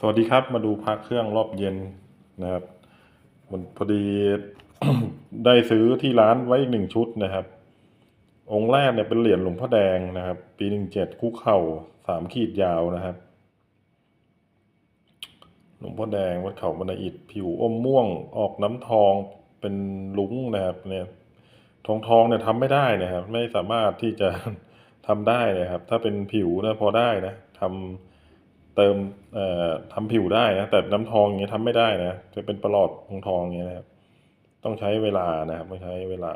สวัสดีครับมาดูพระเครื่องรอบเย็นนะครับมันพอดี ได้ซื้อที่ร้านไว้อีกหนึ่งชุดนะครับ องค์แรกเนี่ยเป็นเหรียญหลวงพ่อแดงนะครับ ปีหนึ่งเจ็ดคุกเข่าสามขีดยาวนะครับ หลวงพ่อแดงวัดเขาบรรณอิฐผิวอมม่วงออกน้ำทองเป็นลุ้งนะครับ เนี่ย ทองทองเนี่ยทำไม่ได้นะครับ ไม่สามารถที่จะทำได้นะครับ ถ้าเป็นผิวนะพอได้นะทำ เติมทำผิวได้นะแต่น้ำทองอย่างเงี้ยทำไม่ได้นะจะเป็นประหลอดทองทองอย่างเงี้ยนะครับ ต้องใช้เวลานะครับต้องใช้เวลา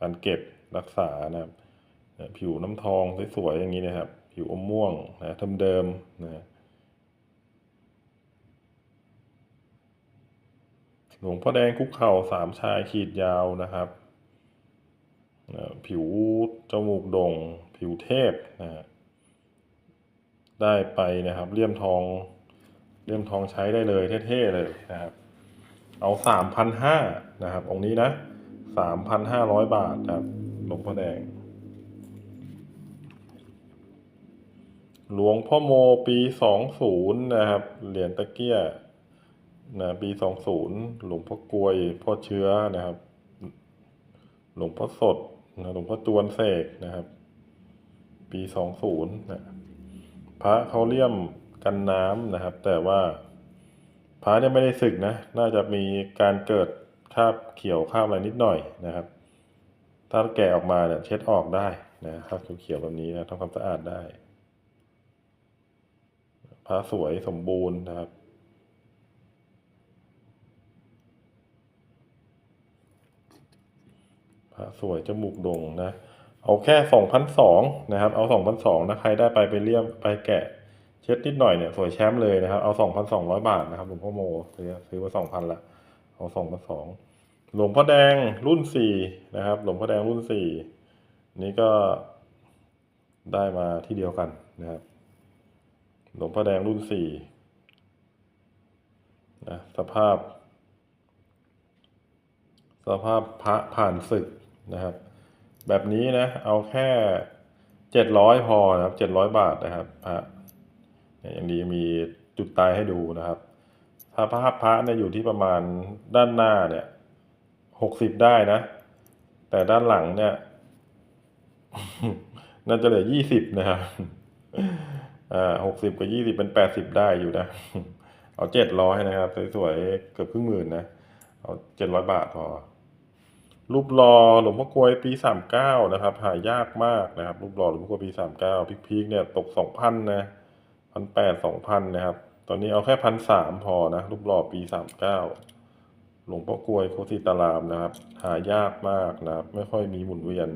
การเก็บรักษานะครับผิวน้ำทองสวยๆอย่างนี้นะครับ ผิวอมม่วงนะเดิมๆนะหลวงพ่อแดงคุกเข่าสามชายขีดยาวนะครับ ผิวจมูกด่ง ผิวเทพนะฮะ ได้ไปนะครับเลี่ยมทองเลี่ยมทองใช้ได้เลยเท่ๆเลยนะครับ เอาสามพันห้านะครับ องค์นี้นะสามพันห้าร้อยบาทครับหลวงพ่อแดง หลวงพ่อโมปีสองศูนย์นะครับ เหรียญตะเกียนะปีสองศูนย์หลวงพ่อกลวยพ่อเชื้อนะครับ หลวงพ่อสดนะหลวงพ่อจวนเสกนะครับ ปีสองศูนย์นะ พระเขาเลี่ยมกันน้ำนะครับ แต่ว่าพระเนี่ยไม่ได้สึกนะ น่าจะมีการเกิดคราบเขียวคราบอะไรนิดหน่อยนะครับ ถ้าแกะออกมาเนี่ยเช็ดออกได้นะครับเขียวๆแบบนี้นะทำความสะอาดได้พระสวยสมบูรณ์นะครับ พระสวยจมูกโด่งนะ เอาแค่สองพันสองนะครับ เอาสองพันสองนะใครได้ไปไปเลี่ยมไปแกะเช็ดนิดหน่อยเนี่ยสวยแชมป์เลยนะครับ เอาสองพันสองร้อยบาทนะครับหลวงพ่อโมซื้อซื้อมาสองพันละ เอาสองพันสองหลวงพ่อแดงรุ่นสี่นะครับ หลวงพ่อแดงรุ่นสี่นี่ก็ได้มาที่เดียวกันนะครับ หลวงพ่อแดงรุ่นสี่นะสภาพ สภาพพระผ่านศึกนะครับ แบบนี้นะ เอาแค่เจ็ดร้อยพอนะครับเจ็ดร้อยบาทนะครับพระเนี่ยอย่างดีมีจุดตายให้ดูนะครับ ถ้าภาพพระเนี่ยอยู่ที่ประมาณด้านหน้าเนี่ยหกสิบได้นะ แต่ด้านหลังเนี่ย น่าจะเหลือยี่สิบนะครับอ่าหกสิบกับยี่สิบเป็นแปดสิบได้อยู่นะ เอาเจ็ดร้อยนะครับ สวยๆเกือบครึ่งหมื่นนะ เอาเจ็ดร้อยบาทพอ รูปหล่อหลวงพ่อกลวยปีสามเก้านะครับ หายากมากนะครับ รูปหล่อหลวงพ่อกลวยปีสามเก้าพีคๆเนี่ยตกสองพันนะพันแปดสองพันนะครับ ตอนนี้เอาแค่พันสามพอนะ รูปหล่อปีสามเก้าหลวงพ่อกลวยโคสิตารามนะครับ หายากมากนะครับ ไม่ค่อยมีหมุนเวียน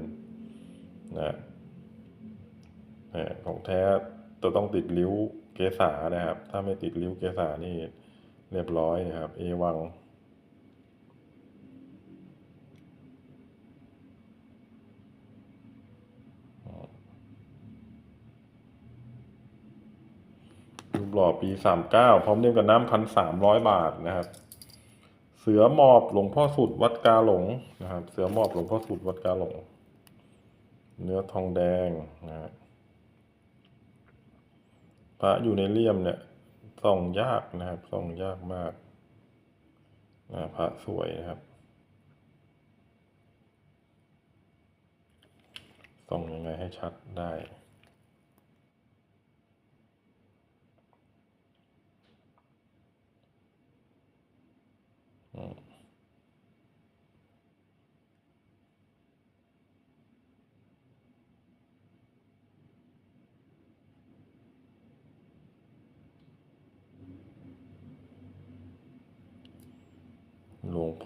นะนะของแท้จะต้องติดริ้วเกษานะครับ ถ้าไม่ติดริ้วเกษานี่เรียบร้อยนะครับ เอวัง รู ปหล่อปีสามเก้าพร้อมเล่มกับน้ำพันสามร้อยบาทนะครับ เสือหมอบหลวงพ่อสุดวัดกาหลงนะครับ เสือหมอบหลวงพ่อสุดวัดกาหลง เนื้อทองแดงนะฮะพระอยู่ในเลี่ยมเนี่ยส่องยากนะครับส่องยากมากนะพระสวยนะครับส่องยังไงให้ชัดได้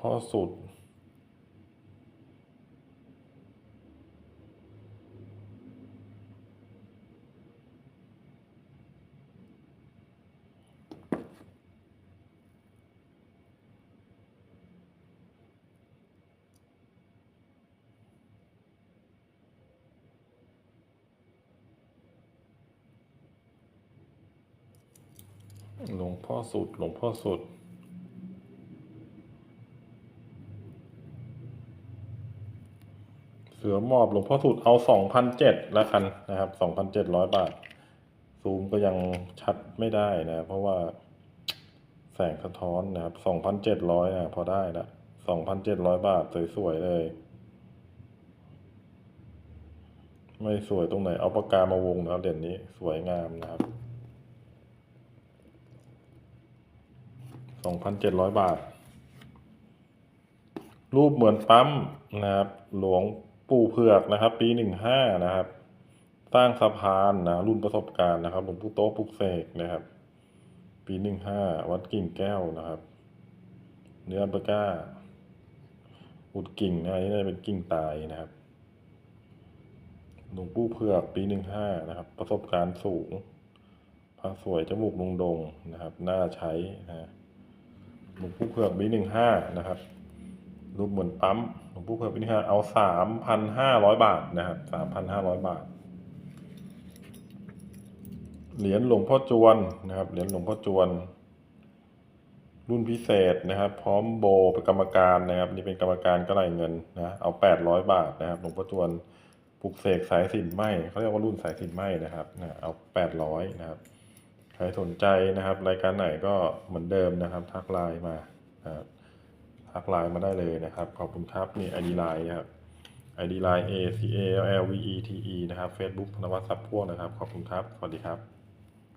หลวงพ่อสุด หลวงพ่อสุด หลวงพ่อสุด เสือหมอบหลวงพ่อสุดเอาสองพันเจ็ดละกันนะครับสองพันเจ็ดร้อยบาท ซูมก็ยังชัดไม่ได้นะเพราะว่าแสงสะท้อนนะครับสองพันเจ็ดร้อยอะพอได้ละสองพันเจ็ดร้อยบาทสวยๆเลย ไม่สวยตรงไหน เอาปากกามาวงนะครับเด่นนี้สวยงามนะครับสองพันเจ็ดร้อยบาทรูปเหมือนปั๊มนะครับ หลวง ปู่เผือกนะครับ ปีหนึ่งห้านะครับ สร้างสะพานนะรุ่นประสบการณ์นะครับหลวงปู่โต๊ะปุกเสกนะครับ ปีหนึ่งห้าวัดกิ่งแก้วนะครับ เนื้ออัลปาก้า อุดกิ่งนะอันนี้น่าจะเป็นกิ่งตายนะครับหลวงปู่เผือกปีหนึ่งห้านะครับ ประสบการณ์สูงพระสวยจมูกลงดงนะครับน่าใช้นะฮะหลวงปู่เผือกปีหนึ่งห้านะครับ รูปเหมือนปั๊มหลวงปู่เผือกปีหนึ่งห้าเอาสามพันห้าร้อยบาทนะครับสามพันห้าร้อยบาท เหรียญหลวงพ่อจวนนะครับ เหรียญหลวงพ่อจวน รุ่นพิเศษนะครับ พร้อมโบเป็นกรรมการนะครับ นี่เป็นกรรมการก็ไหลเงินนะเอาแปดร้อยบาทนะครับ หลวงพ่อจวนปลุกเสกสายสินไหมเขาเรียกว่ารุ่นสายสินไหมนะครับนะเอาแปดร้อยนะครับใครสนใจนะครับ รายการไหนก็เหมือนเดิมนะครับ ทักไลน์มานะครับ ทักไลน์มาได้เลยนะครับ ขอบคุณครับนี่ไอดีไลน์นะครับ ID Line A C A L L V E T E นะครับ Facebook ธนวัฒน์ทรับพ่วงนะครับ ขอบคุณครับ สวัสดีครับ